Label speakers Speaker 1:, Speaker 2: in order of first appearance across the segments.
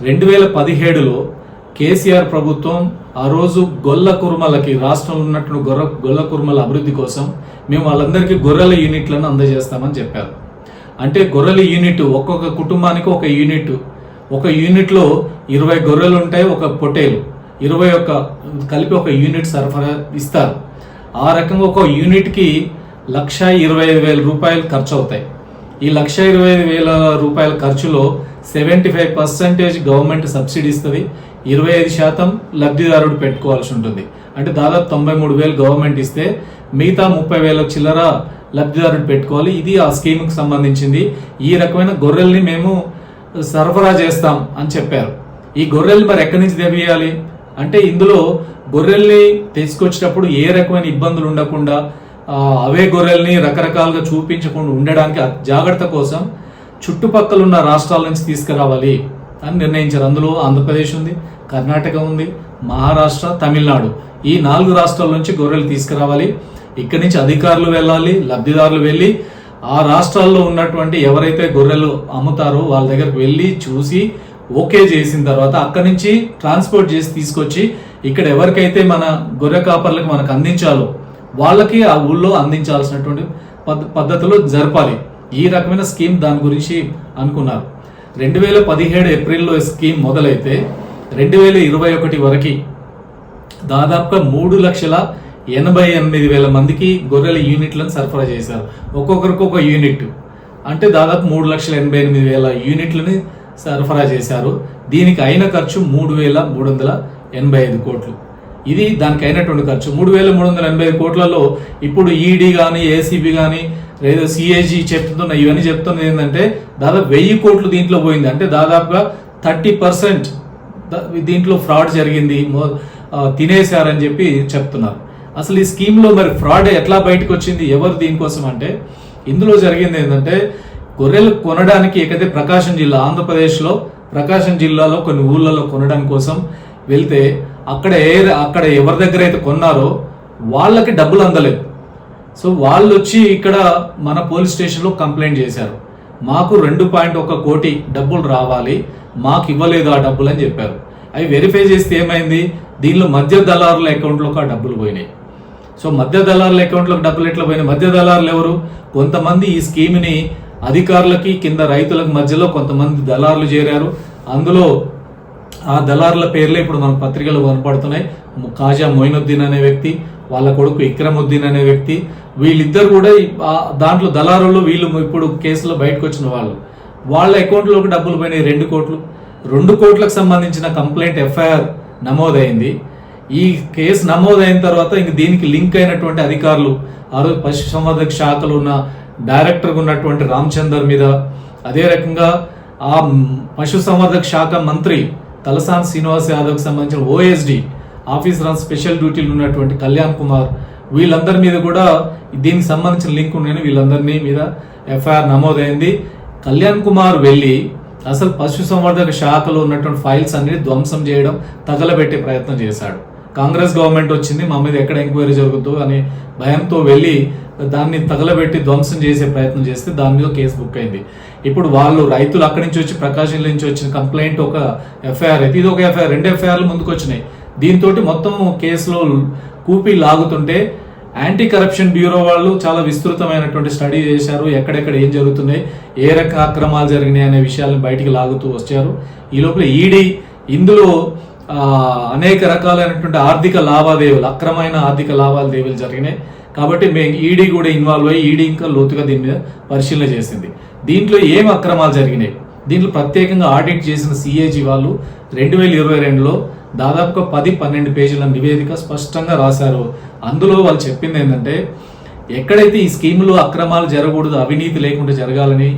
Speaker 1: రెండు వేల పదిహేడులో కేసీఆర్ ప్రభుత్వం ఆ రోజు గొల్ల కుర్మలకి రాష్ట్రంలో ఉన్నట్టు గొర్ర గొల్ల కుర్మల అభివృద్ధి కోసం మేము వాళ్ళందరికీ గొర్రెల యూనిట్లను అందజేస్తామని చెప్పారు. అంటే గొర్రెల యూనిట్ ఒక్కొక్క కుటుంబానికి ఒక యూనిట్. ఒక యూనిట్లో ఇరవై గొర్రెలు ఉంటాయి ఒక పొటేలు ఇరవై ఒక్క కలిపి ఒక యూనిట్ సరఫరా ఇస్తారు. ఆ రకంగా ఒక యూనిట్కి లక్ష ఇరవై ఐదు వేల రూపాయలు ఖర్చు అవుతాయి ఈ లక్ష ఇరవై ఐదు వేల రూపాయల ఖర్చులో seventy five percentage government subsidy ఇస్తుంది. ఇరవై ఐదు శాతం లబ్ధిదారుడు పెట్టుకోవాల్సి ఉంటుంది. అంటే దాదాపు తొంభై మూడు వేలు గవర్నమెంట్ ఇస్తే మిగతా ముప్పై వేల చిల్లర లబ్ధిదారుడు పెట్టుకోవాలి. ఇది ఆ స్కీమ్కి సంబంధించింది. ఈ రకమైన గొర్రెల్ని మేము సరఫరా చేస్తాం అని చెప్పారు. ఈ గొర్రెలు మరి ఎక్కడి నుంచి తెప్పియాలి అంటే ఇందులో గొర్రెల్ని తీసుకొచ్చేటప్పుడు ఏ రకమైన ఇబ్బందులు ఉండకుండా అవే గొర్రెల్ని రకరకాలుగా చూపించకుండా ఉండడానికి జాగ్రత్త కోసం చుట్టుపక్కల ఉన్న రాష్ట్రాల నుంచి తీసుకురావాలి అని నిర్ణయించారు. అందులో ఆంధ్రప్రదేశ్ ఉంది కర్ణాటక ఉంది మహారాష్ట్ర తమిళనాడు. ఈ నాలుగు రాష్ట్రాల నుంచి గొర్రెలు తీసుకురావాలి. ఇక్కడి నుంచి అధికారులు వెళ్ళాలి లబ్ధిదారులు వెళ్ళి ఆ రాష్ట్రాల్లో ఉన్నటువంటి ఎవరైతే గొర్రెలు అమ్ముతారో వాళ్ళ దగ్గరకు వెళ్ళి చూసి ఓకే చేసిన తర్వాత అక్కడి నుంచి ట్రాన్స్పోర్ట్ చేసి తీసుకొచ్చి ఇక్కడ ఎవరికైతే మన గొర్రె కాపర్లకు మనకు అందించాలో వాళ్ళకి ఆ ఊళ్ళో అందించాల్సినటువంటి పద్ధ పద్ధతిలో జరపాలి. ఈ రకమైన స్కీమ్ దాని గురించి అనుకున్నారు. రెండు వేల పదిహేడు ఏప్రిల్లో స్కీమ్ మొదలైతే రెండు వేల ఇరవై ఒకటి వరకు దాదాపుగా మూడు లక్షల ఎనభై ఎనిమిది వేల మందికి గొర్రెల యూనిట్లను సరఫరా చేశారు. ఒక్కొక్కరికి ఒక యూనిట్. అంటే దాదాపు మూడు లక్షల ఎనభై ఎనిమిది వేల యూనిట్లని సరఫరా చేశారు. దీనికి అయిన ఖర్చు మూడు వేల మూడు వందల ఎనభై ఐదు కోట్లు. ఇది దానికి అయినటువంటి ఖర్చు. మూడు వేల మూడు వందల ఎనభై ఐదు కోట్లలో ఇప్పుడు ఈడీ కానీ ఏసీబీ కానీ లేదా సిఏజీ చెప్తున్న ఇవన్నీ చెప్తున్నది ఏంటంటే దాదాపు వెయ్యి కోట్లు దీంట్లో పోయింది. అంటే దాదాపుగా థర్టీ పర్సెంట్ దీంట్లో ఫ్రాడ్ జరిగింది తినేశారని చెప్పి చెప్తున్నారు. అసలు ఈ స్కీమ్లో మరి ఫ్రాడ్ ఎట్లా బయటకు వచ్చింది ఎవరు దీనికోసం అంటే ఇందులో జరిగింది ఏంటంటే గొర్రెలు కొనడానికి ఏకైతే ప్రకాశం జిల్లా ఆంధ్రప్రదేశ్లో ప్రకాశం జిల్లాలో కొన్ని ఊళ్ళలో కొనడానికి కోసం వెళ్తే అక్కడ ఏ అక్కడ ఎవరి దగ్గర అయితే కొన్నారో వాళ్ళకి డబ్బులు అందలేదు. సో వాళ్ళు వచ్చి ఇక్కడ మన పోలీస్ స్టేషన్లో కంప్లైంట్ చేశారు. మాకు రెండు పాయింట్ ఒక కోటి డబ్బులు రావాలి మాకు ఇవ్వలేదు ఆ డబ్బులు అని చెప్పారు. అవి వెరిఫై చేస్తే ఏమైంది? దీనిలో మధ్య దళారుల అకౌంట్లోకి ఆ డబ్బులు పోయినాయి. సో మధ్య దళారుల అకౌంట్లోకి డబ్బులు ఎట్లా పోయినాయి? మధ్య దళారులు ఎవరు? కొంతమంది ఈ స్కీమ్ని అధికారులకి కింద రైతులకు మధ్యలో కొంతమంది దళారులు చేరారు. అందులో ఆ దళారుల పేర్లే ఇప్పుడు మన పత్రికలు కనపడుతున్నాయి. కాజా మొయినుద్దీన్ అనే వ్యక్తి వాళ్ళ కొడుకు ఇక్రముద్దీన్ అనే వ్యక్తి వీళ్ళిద్దరు కూడా దాంట్లో దళారులు వీళ్ళు ఇప్పుడు కేసులో బయటకు వచ్చిన వాళ్ళు. వాళ్ళ అకౌంట్లోకి డబ్బులు పోయినాయి రెండు కోట్లు. రెండు కోట్లకు సంబంధించిన కంప్లైంట్ ఎఫ్ఐఆర్ నమోదైంది. ఈ కేసు నమోదైన తర్వాత ఇంక దీనికి లింక్ అయినటువంటి అధికారులు ఆరోగ్య పశుసంవర్ధక శాఖలో ఉన్న డైరెక్టర్గా ఉన్నటువంటి రామచందర్ మీద అదే రకంగా ఆ పశుసంవర్ధక శాఖ మంత్రి తలసాని శ్రీనివాస్ యాదవ్కి సంబంధించిన ఓఎస్డి ఆఫీస్ రన్ స్పెషల్ డ్యూటీలు ఉన్నటువంటి కళ్యాణ్ కుమార్ వీళ్ళందరి మీద కూడా దీనికి సంబంధించిన లింక్ ఉన్నాయని వీళ్ళందరినీ మీద ఎఫ్ఐఆర్ నమోదైంది. కళ్యాణ్ కుమార్ వెళ్ళి అసలు పశుసంవర్ధక శాఖలో ఉన్నటువంటి ఫైల్స్ అన్ని ధ్వంసం చేయడం తగలబెట్టే ప్రయత్నం చేశాడు. కాంగ్రెస్ గవర్నమెంట్ వచ్చింది మా మీద ఎక్కడ ఎంక్వైరీ జరుగుతుందో అనే భయంతో వెళ్ళి దాన్ని తగలబెట్టి ధ్వంసం చేసే ప్రయత్నం చేస్తే దాని మీద కేసు బుక్ అయింది. ఇప్పుడు వాళ్ళు రైతులు అక్కడి నుంచి వచ్చి ప్రకాశం నుంచి వచ్చిన కంప్లైంట్ ఒక ఎఫ్ఐఆర్ అయితే ఇది ఒక ఎఫ్ఐఆర్ రెండు ఎఫ్ఐఆర్లు ముందుకు వచ్చినాయి దీంతో మొత్తం కేసులో కూపి లాగుతుంటే యాంటీ కరప్షన్ బ్యూరో వాళ్ళు చాలా విస్తృతమైనటువంటి స్టడీ చేశారు. ఎక్కడెక్కడ ఏం జరుగుతున్నాయి ఏ రక అక్రమాలు జరిగినాయి అనే విషయాలను బయటికి లాగుతూ వచ్చారు. ఈ లోపల ఈడీ ఇందులో అనేక రకాలైనటువంటి ఆర్థిక లావాదేవీలు అక్రమైన ఆర్థిక లావాదేవీలు జరిగినాయి. కాబట్టి మేము ఈడీ కూడా ఇన్వాల్వ్ అయ్యి ఈడీ ఇంకా లోతుగా దీని మీద పరిశీలన చేసింది. దీంట్లో ఏం అక్రమాలు జరిగినాయి? దీంట్లో ప్రత్యేకంగా ఆడిట్ చేసిన సిఏజీ వాళ్ళు రెండు వేల ఇరవై రెండులో దాదాపుగా పది పన్నెండు పేజీల నివేదిక స్పష్టంగా రాశారు. అందులో వాళ్ళు చెప్పింది ఏంటంటే ఎక్కడైతే ఈ స్కీములు అక్రమాలు జరగకూడదు అవినీతి లేకుండా జరగాలని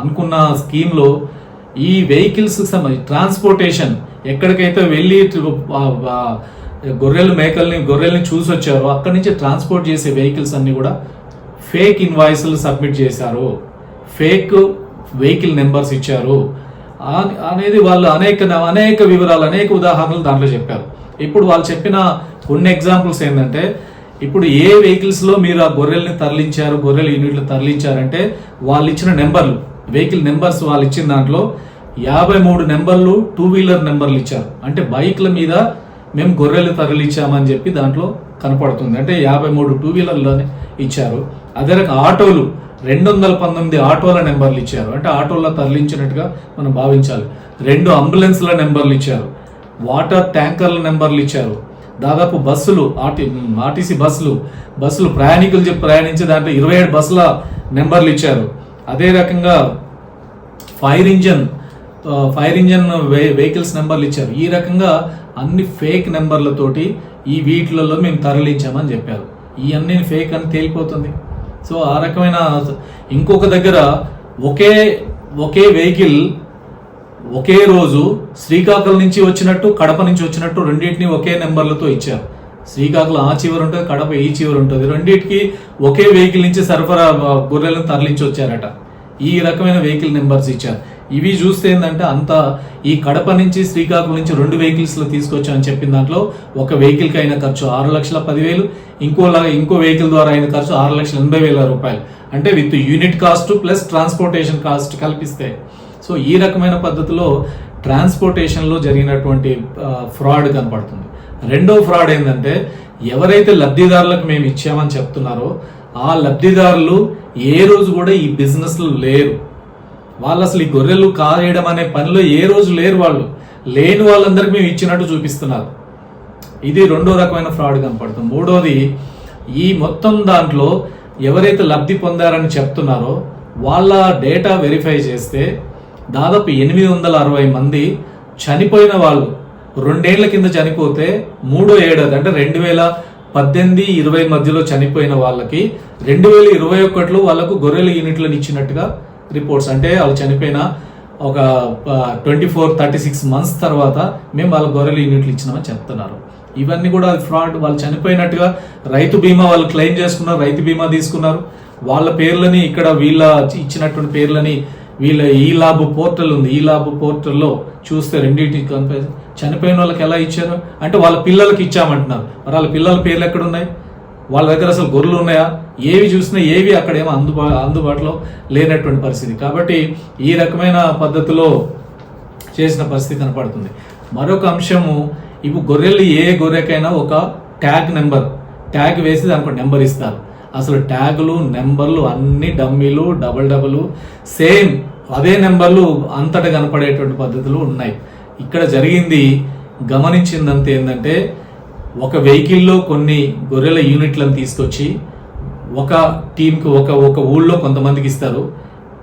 Speaker 1: అనుకున్న స్కీమ్లో ఈ వెహికల్స్ సంబంధించి ట్రాన్స్పోర్టేషన్ ఎక్కడికైతే వెళ్ళి గొర్రెలు మేకల్ని గొర్రెల్ని చూసి వచ్చారో అక్కడి నుంచి ట్రాన్స్పోర్ట్ చేసే వెహికల్స్ అన్ని కూడా ఫేక్ ఇన్వాయిస్లు సబ్మిట్ చేశారు. ఫేక్ వెహికల్ నెంబర్స్ ఇచ్చారు. అనేది వాళ్ళు అనేక అనేక వివరాలు అనేక ఉదాహరణలు దాంట్లో చెప్పారు. ఇప్పుడు వాళ్ళు చెప్పిన కొన్ని ఎగ్జాంపుల్స్ ఏంటంటే ఇప్పుడు ఏ వెహికల్స్లో మీరు ఆ గొర్రెల్ని తరలించారు గొర్రెల యూనిట్లు తరలించారంటే వాళ్ళు ఇచ్చిన నెంబర్లు వెహికల్ నెంబర్స్ వాళ్ళు ఇచ్చిన దాంట్లో యాభై మూడు నెంబర్లు టూ వీలర్ నెంబర్లు ఇచ్చారు. అంటే బైక్ల మీద మేము గొర్రెలు తరలిచ్చామని చెప్పి దాంట్లో కనపడుతుంది. అంటే యాభై మూడు టూ వీలర్లోనే ఇచ్చారు. అదే రకం ఆటోలు రెండు వందల పంతొమ్మిది ఆటోల నెంబర్లు ఇచ్చారు. అంటే ఆటోల్లో తరలించినట్టుగా మనం భావించాలి. రెండు అంబులెన్స్ల నెంబర్లు ఇచ్చారు. వాటర్ ట్యాంకర్ల నెంబర్లు ఇచ్చారు. దాదాపు బస్సులు ఆర్టీ ఆర్టీసీ బస్సులు బస్సులు ప్రయాణికులు చెప్పి ప్రయాణించే దాంట్లో ఇరవై ఏడు బస్సుల నెంబర్లు ఇచ్చారు. అదే రకంగా ఫైర్ ఇంజన్ ఫైర్ ఇంజన్ వే వెహికల్స్ నెంబర్లు ఇచ్చారు. ఈ రకంగా అన్ని ఫేక్ నెంబర్లతోటి ఈ వీటిలలో మేము తరలించామని చెప్పారు. ఇవన్నీ ఫేక్ అని తేలిపోతుంది. సో ఆ రకమైన ఇంకొక దగ్గర ఒకే ఒకే వెహికల్ ఒకే రోజు శ్రీకాకుళం నుంచి వచ్చినట్టు కడప నుంచి వచ్చినట్టు రెండింటిని ఒకే నెంబర్లతో ఇచ్చారు. శ్రీకాకుళం ఆ చివరి ఉంటుంది కడప ఈ చివరి ఉంటుంది. రెండింటికి ఒకే వెహికల్ నుంచి సరఫరా గొర్రెలను తరలించి వచ్చారట. ఈ రకమైన వెహికల్ నెంబర్స్ ఇచ్చారు. ఇవి చూస్తే ఏంటంటే అంత ఈ కడప నుంచి శ్రీకాకుళం నుంచి రెండు వెహికల్స్లో తీసుకొచ్చామని చెప్పిన దాంట్లో ఒక వెహికల్కి అయిన ఖర్చు ఆరు లక్షల పదివేలు ఇంకో ఇంకో వెహికల్ ద్వారా అయిన ఖర్చు ఆరు లక్షల ఎనభై వేల రూపాయలు. అంటే with unit cost plus transportation cost కల్పిస్తే. సో ఈ రకమైన పద్ధతిలో ట్రాన్స్పోర్టేషన్లో జరిగినటువంటి ఫ్రాడ్ కనపడుతుంది. రెండో ఫ్రాడ్ ఏంటంటే ఎవరైతే లబ్ధిదారులకు మేము ఇచ్చామని చెప్తున్నారో ఆ లబ్ధిదారులు ఏ రోజు కూడా ఈ బిజినెస్లో లేరు. వాళ్ళు అసలు ఈ గొర్రెలు కారేయడం అనే పనిలో ఏ రోజు లేరు వాళ్ళు. లేని వాళ్ళందరికీ మేము ఇచ్చినట్టు చూపిస్తున్నారు. ఇది రెండో రకమైన ఫ్రాడ్ కనపడుతుంది. మూడోది ఈ మొత్తం దాంట్లో ఎవరైతే లబ్ధి పొందారని చెప్తున్నారో వాళ్ళ డేటా వెరిఫై చేస్తే దాదాపు ఎనిమిది వందల అరవై మంది చనిపోయిన వాళ్ళు. రెండేళ్ళ కింద చనిపోతే మూడో ఏడాది అంటే రెండు వేల పద్దెనిమిది ఇరవై మధ్యలో చనిపోయిన వాళ్ళకి రెండు వేల ఇరవై ఒకటిలో వాళ్ళకు గొర్రెల యూనిట్లను ఇచ్చినట్టుగా రిపోర్ట్స్ అంటే వాళ్ళు చనిపోయిన ఒక twenty four thirty six months తర్వాత మేము వాళ్ళ గొర్రెలు యూనిట్లు ఇచ్చినామని చెప్తున్నారు. ఇవన్నీ కూడా ఫ్రాడ్ వాళ్ళు చనిపోయినట్టుగా రైతు బీమా వాళ్ళు క్లెయిమ్ చేసుకున్నారు రైతు బీమా తీసుకున్నారు. వాళ్ళ పేర్లని ఇక్కడ వీళ్ళ ఇచ్చినటువంటి పేర్లని వీళ్ళ ఈ లాబ్ పోర్టల్ ఉంది. ఈ లాబ్ పోర్టల్లో చూస్తే రెండింటి చనిపోయిన వాళ్ళకి ఎలా ఇచ్చారు? అంటే వాళ్ళ పిల్లలకి ఇచ్చామంటున్నారు. మరి వాళ్ళ పిల్లల పేర్లు ఎక్కడ ఉన్నాయి వాళ్ళ దగ్గర అసలు గొర్రెలు ఉన్నాయా? ఏవి చూసినా ఏవి అక్కడేమో అందుబా అందుబాటులో లేనటువంటి పరిస్థితి. కాబట్టి ఈ రకమైన పద్ధతిలో చేసిన పరిస్థితి కనపడుతుంది. మరొక అంశము ఇప్పుడు గొర్రెలు ఏ గొర్రెకైనా ఒక ట్యాగ్ నెంబర్ ట్యాగ్ వేసి దానికి ఒక నెంబర్ ఇస్తారు. అసలు ట్యాగులు నెంబర్లు అన్ని డమ్మీలు డబల్ డబుల్ సేమ్ అదే నెంబర్లు అంతటా కనపడేటువంటి పద్ధతులు ఉన్నాయి. ఇక్కడ జరిగింది గమనించిందంత ఏంటంటే ఒక వెహికల్లో కొన్ని గొర్రెల యూనిట్లను తీసుకొచ్చి ఒక టీంకి ఒక ఒక ఊళ్ళో కొంతమందికి ఇస్తారు.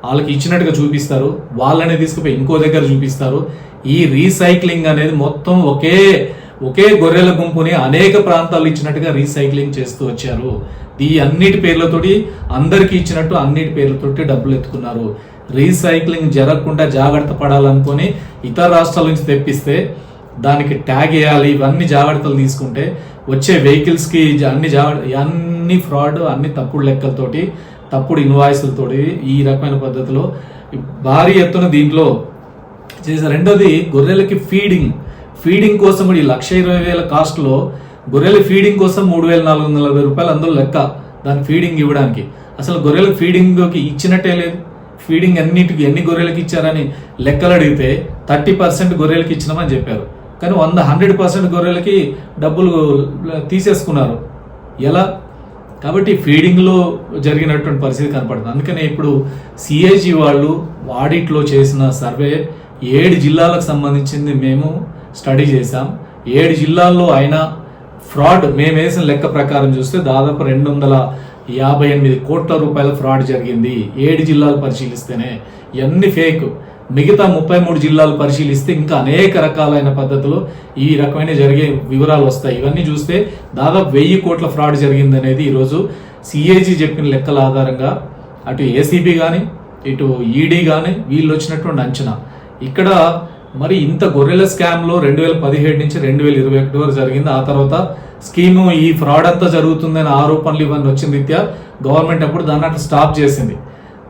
Speaker 1: వాళ్ళకి ఇచ్చినట్టుగా చూపిస్తారు. వాళ్ళనే తీసుకుపోయి ఇంకో దగ్గర చూపిస్తారు. ఈ రీసైక్లింగ్ అనేది మొత్తం ఒకే ఒకే గొర్రెల గుంపుని అనేక ప్రాంతాలు ఇచ్చినట్టుగా రీసైక్లింగ్ చేస్తూ వచ్చారు. ఈ అన్నిటి పేర్లతోటి అందరికి ఇచ్చినట్టు అన్నిటి పేర్లతోటి డబ్బులు ఎత్తుకున్నారు. రీసైక్లింగ్ జరగకుండా జాగ్రత్త పడాలనుకొని ఇతర రాష్ట్రాల నుంచి తెప్పిస్తే దానికి ట్యాగ్ వేయాలి ఇవన్నీ జాగ్రత్తలు తీసుకుంటే వచ్చే వెహికల్స్కి అన్ని జాగ్రత్త అన్ని ఫ్రాడ్ అన్ని తప్పుడు లెక్కలతోటి తప్పుడు ఇన్వాయిస్లతోటి ఈ రకమైన పద్ధతిలో భారీ ఎత్తున దీంట్లో చేశారు రెండోది గొర్రెలకి ఫీడింగ్ ఫీడింగ్ కోసం కూడా ఈ లక్ష ఇరవై వేల కాస్ట్లో గొర్రెల ఫీడింగ్ కోసం మూడు వేల నాలుగు వందల నలభై రూపాయలు అందులో లెక్క దాని ఫీడింగ్ ఇవ్వడానికి. అసలు గొర్రెలకు ఫీడింగ్కి ఇచ్చినట్టే లేదు. ఫీడింగ్ అన్నిటికి ఎన్ని గొర్రెలకు ఇచ్చారని లెక్కలు అడిగితే థర్టీ పర్సెంట్ గొర్రెలకు ఇచ్చినామని చెప్పారు. కానీ వంద హండ్రెడ్ పర్సెంట్ గొర్రెలకి డబ్బులు తీసేసుకున్నారు. ఎలా? కాబట్టి ఫీడింగ్లో జరిగినటువంటి పరిస్థితి కనపడుతుంది. అందుకనే ఇప్పుడు సిఐజీ వాళ్ళు ఆడిట్లో చేసిన సర్వే ఏడు జిల్లాలకు సంబంధించింది మేము స్టడీ చేశాం. ఏడు జిల్లాల్లో అయినా ఫ్రాడ్ మేము వేసిన లెక్క ప్రకారం చూస్తే దాదాపు రెండు వందల యాభై ఎనిమిది కోట్ల రూపాయల ఫ్రాడ్ జరిగింది. ఏడు జిల్లాలు పరిశీలిస్తేనే. ఇవన్నీ ఫేక్. మిగతా ముప్పై మూడు జిల్లాలు పరిశీలిస్తే ఇంకా అనేక రకాలైన పద్ధతులు ఈ రకమైన జరిగే వివరాలు వస్తాయి. ఇవన్నీ చూస్తే దాదాపు వెయ్యి కోట్ల ఫ్రాడ్ జరిగింది అనేది ఈరోజు సిఏజీ చెప్పిన లెక్కల ఆధారంగా అటు ఏసీబీ కానీ ఇటు ఈడీ కానీ వీళ్ళు వచ్చినటువంటి అంచనా. ఇక్కడ మరి ఇంత గొర్రెల స్కామ్లో రెండు వేల పదిహేడు నుంచి రెండు వేల ఇరవై ఒకటి వరకు జరిగింది. ఆ తర్వాత స్కీము ఈ ఫ్రాడ్ అంతా జరుగుతుందనే ఆరోపణలు ఇవన్నీ వచ్చిన రీత్యా గవర్నమెంట్ అప్పుడు దాన్ని అట్లా స్టాప్ చేసింది.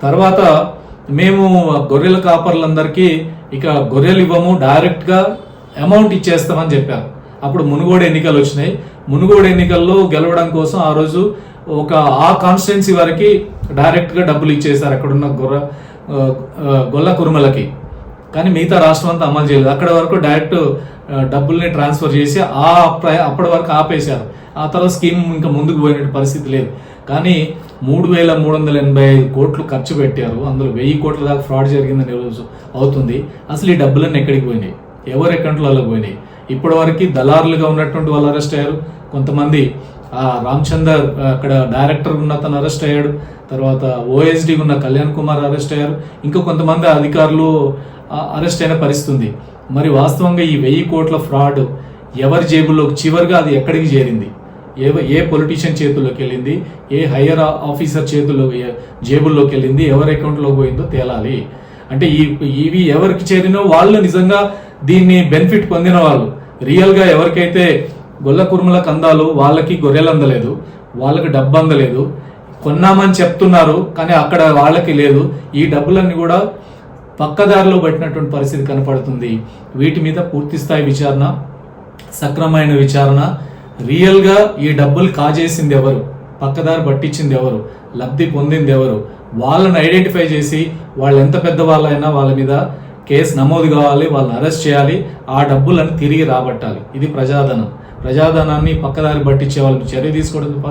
Speaker 1: తర్వాత మేము గొర్రెల కాపర్లందరికీ ఇక గొర్రెలు ఇవ్వము డైరెక్ట్గా అమౌంట్ ఇచ్చేస్తామని చెప్పారు. అప్పుడు మునుగోడు ఎన్నికలు వచ్చినాయి. మునుగోడు ఎన్నికల్లో గెలవడం కోసం ఆ రోజు ఒక ఆ కాన్స్టిట్యున్సీ వారికి డైరెక్ట్గా డబ్బులు ఇచ్చేసారు అక్కడున్న గొర్రె గొల్ల కురుమలకి. కానీ మిగతా రాష్ట్రం అంతా అమలు చేయలేదు. అక్కడ వరకు డైరెక్ట్ డబ్బుల్ని ట్రాన్స్ఫర్ చేసి ఆ ప్ర- అప్పటి వరకు ఆపేశారు. ఆ తర్వాత స్కీమ్ ఇంకా ముందుకు పోయిన పరిస్థితి లేదు. కానీ మూడు వేల మూడు వందల ఎనభై ఐదు కోట్లు ఖర్చు పెట్టారు. అందులో వెయ్యి కోట్ల దాకా ఫ్రాడ్ జరిగిందని రోజు అవుతుంది. అసలు ఈ డబ్బులన్నీ ఎక్కడికి పోయినాయి? ఎవరి అకౌంట్లలో పోయినాయి? ఇప్పటివరకు దళారులుగా ఉన్నటువంటి వాళ్ళు అరెస్ట్ అయ్యారు. కొంతమంది రామచందర్ అక్కడ డైరెక్టర్ ఉన్న తను అరెస్ట్ అయ్యాడు. తర్వాత ఓఎస్డి ఉన్న కళ్యాణ్ కుమార్ అరెస్ట్ అయ్యారు. ఇంకా కొంతమంది అధికారులు అరెస్ట్ అయిన పరిస్థితి ఉంది. మరి వాస్తవంగా ఈ వెయ్యి కోట్ల ఫ్రాడ్ ఎవరి జేబుల్లో? చివరిగా అది ఎక్కడికి చేరింది? ఏ ఏ పొలిటీషియన్ చేతుల్లోకి వెళ్ళింది? ఏ హయ్యర్ ఆఫీసర్ చేతుల్లో జేబుల్లోకి వెళ్ళింది? ఎవరి అకౌంట్లో పోయిందో తేలాలి. అంటే ఈ ఇవి ఎవరికి చేరినో వాళ్ళు నిజంగా దీన్ని బెనిఫిట్ పొందిన వాళ్ళు. రియల్గా ఎవరికైతే గొల్ల కుర్మలకు అందాలు వాళ్ళకి గొర్రెలు అందలేదు వాళ్ళకి డబ్బు అందలేదు కొన్నామని చెప్తున్నారు కానీ అక్కడ వాళ్ళకి లేదు ఈ డబ్బులన్నీ కూడా పక్కదారిలో పట్టినటువంటి పరిస్థితి కనపడుతుంది. వీటి మీద పూర్తి స్థాయి విచారణ సక్రమైన విచారణ రియల్గా ఈ డబ్బులు కాజేసింది ఎవరు పక్కదారి పట్టించింది ఎవరు లబ్ధి పొందింది ఎవరు వాళ్ళని ఐడెంటిఫై చేసి వాళ్ళు ఎంత పెద్ద వాళ్ళైనా వాళ్ళ మీద కేసు నమోదు కావాలి వాళ్ళని అరెస్ట్ చేయాలి ఆ డబ్బులను తిరిగి రాబట్టాలి. ఇది ప్రజాధనం. ప్రజాధనాన్ని పక్కదారి పట్టించే వాళ్ళకి చర్య తీసుకోవడం తప్ప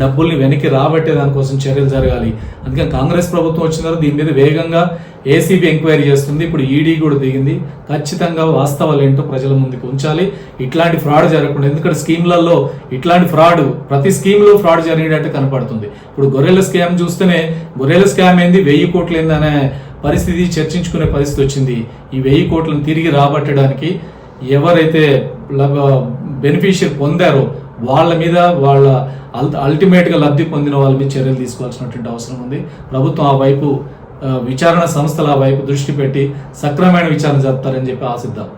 Speaker 1: డబ్బుల్ని వెనక్కి రాబట్టే దానికోసం చర్యలు జరగాలి. అందుకని కాంగ్రెస్ ప్రభుత్వం వచ్చిన తర్వాత దీని మీద వేగంగా ఏసీబీ ఎంక్వైరీ చేస్తుంది. ఇప్పుడు ఈడీ కూడా దిగింది. ఖచ్చితంగా వాస్తవాలు ఏంటో ప్రజల ముందుకు ఉంచాలి. ఇట్లాంటి ఫ్రాడ్ జరగకుండా ఎందుకంటే స్కీమ్లలో ఇట్లాంటి ఫ్రాడ్ ప్రతి స్కీమ్లో ఫ్రాడ్ జరిగినట్టు కనపడుతుంది. ఇప్పుడు గొర్రెల స్కామ్ చూస్తేనే గొర్రెల స్కామ్ ఏంది? వెయ్యి కోట్లు ఏందనే పరిస్థితి చర్చించుకునే పరిస్థితి వచ్చింది. ఈ వెయ్యి కోట్లను తిరిగి రాబట్టడానికి ఎవరైతే బెనిఫిషియర్ పొందారో వాళ్ళ మీద వాళ్ళ అల్టిమేట్గా లబ్ధి పొందిన వాళ్ళ మీద చర్యలు తీసుకోవాల్సినటువంటి అవసరం ఉంది. ప్రభుత్వం ఆ వైపు విచారణ సంస్థల ఆ వైపు దృష్టి పెట్టి సక్రమైన విచారణ జరుపుతారని చెప్పి ఆశిద్దాం.